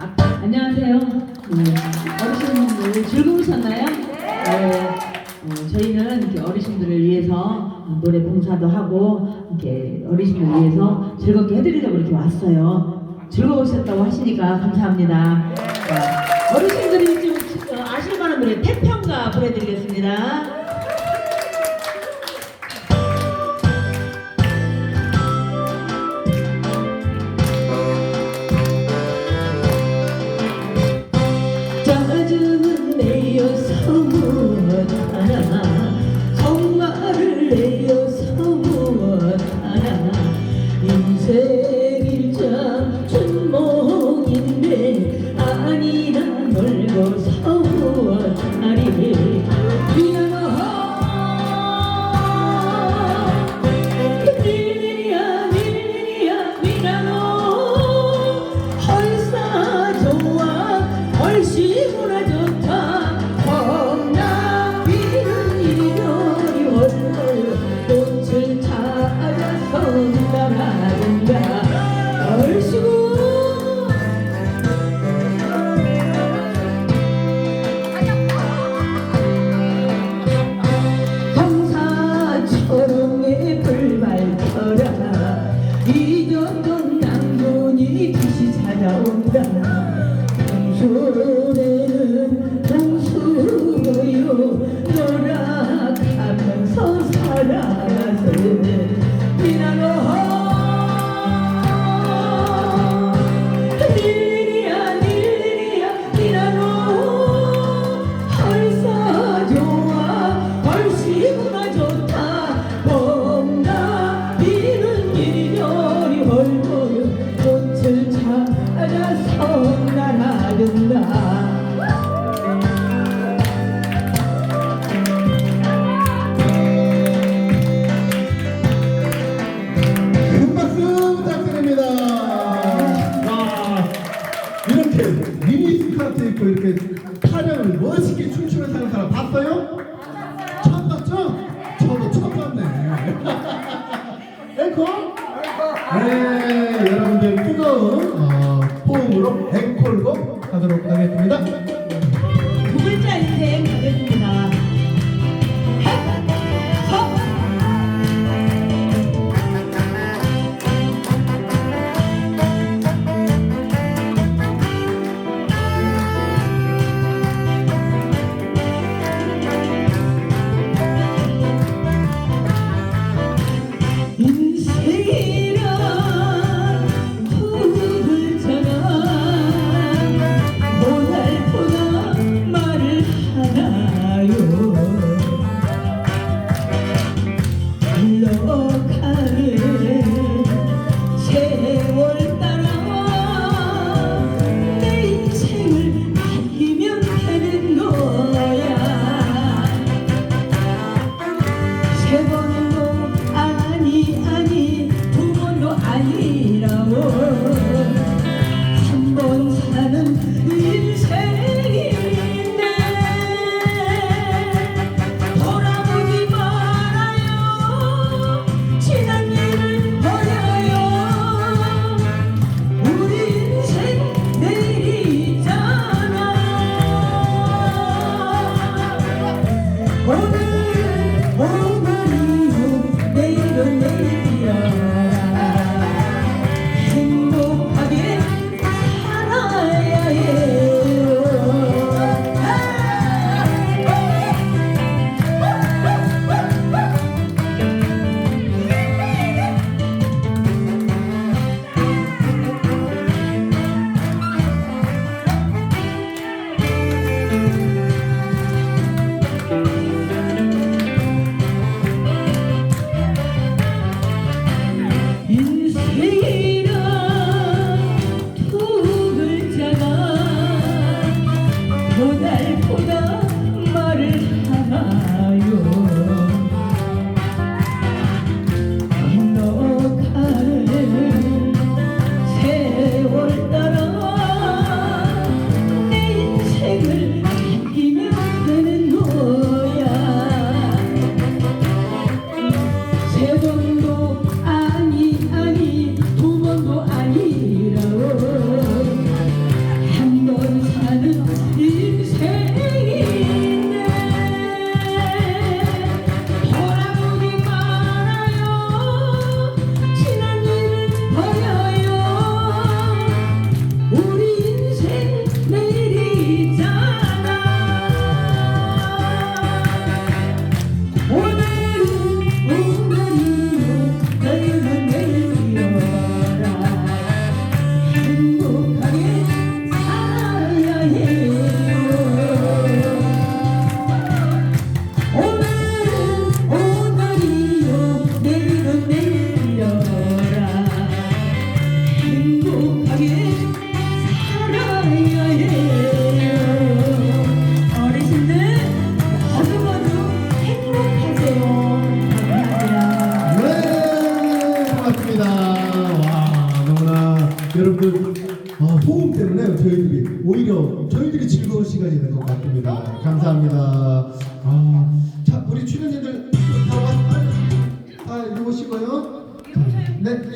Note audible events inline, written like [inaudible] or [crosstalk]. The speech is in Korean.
아, 안녕하세요. 네, 어르신들 즐거우셨나요? 네. 어, 저희는 이렇게 어르신들을 위해서 노래 봉사도 하고 이렇게 어르신을 위해서 즐겁게 해드리려고 이렇게 왔어요. 즐거우셨다고 하시니까 감사합니다. 자, 어르신들이 좀 어, 아실 만한 노래 태평가 보내드리겠습니다. 내어 입고 이렇게 타령을 멋있게 춤추면서 하는 사람 봤어요? 처음 봤죠? 저도 처음 봤네. [laughs] 앵콜? 네, 여러분들 뜨거운 어, 호응으로 앵콜곡 하도록 하겠습니다. 호흡 때문에 저희들이 오히려 저희들이 즐거운 시간이 된 것 같습니다. 감사합니다. 아, 자 우리 출연진들 다, 와- 아, 다 이러고 쉬고요. 네.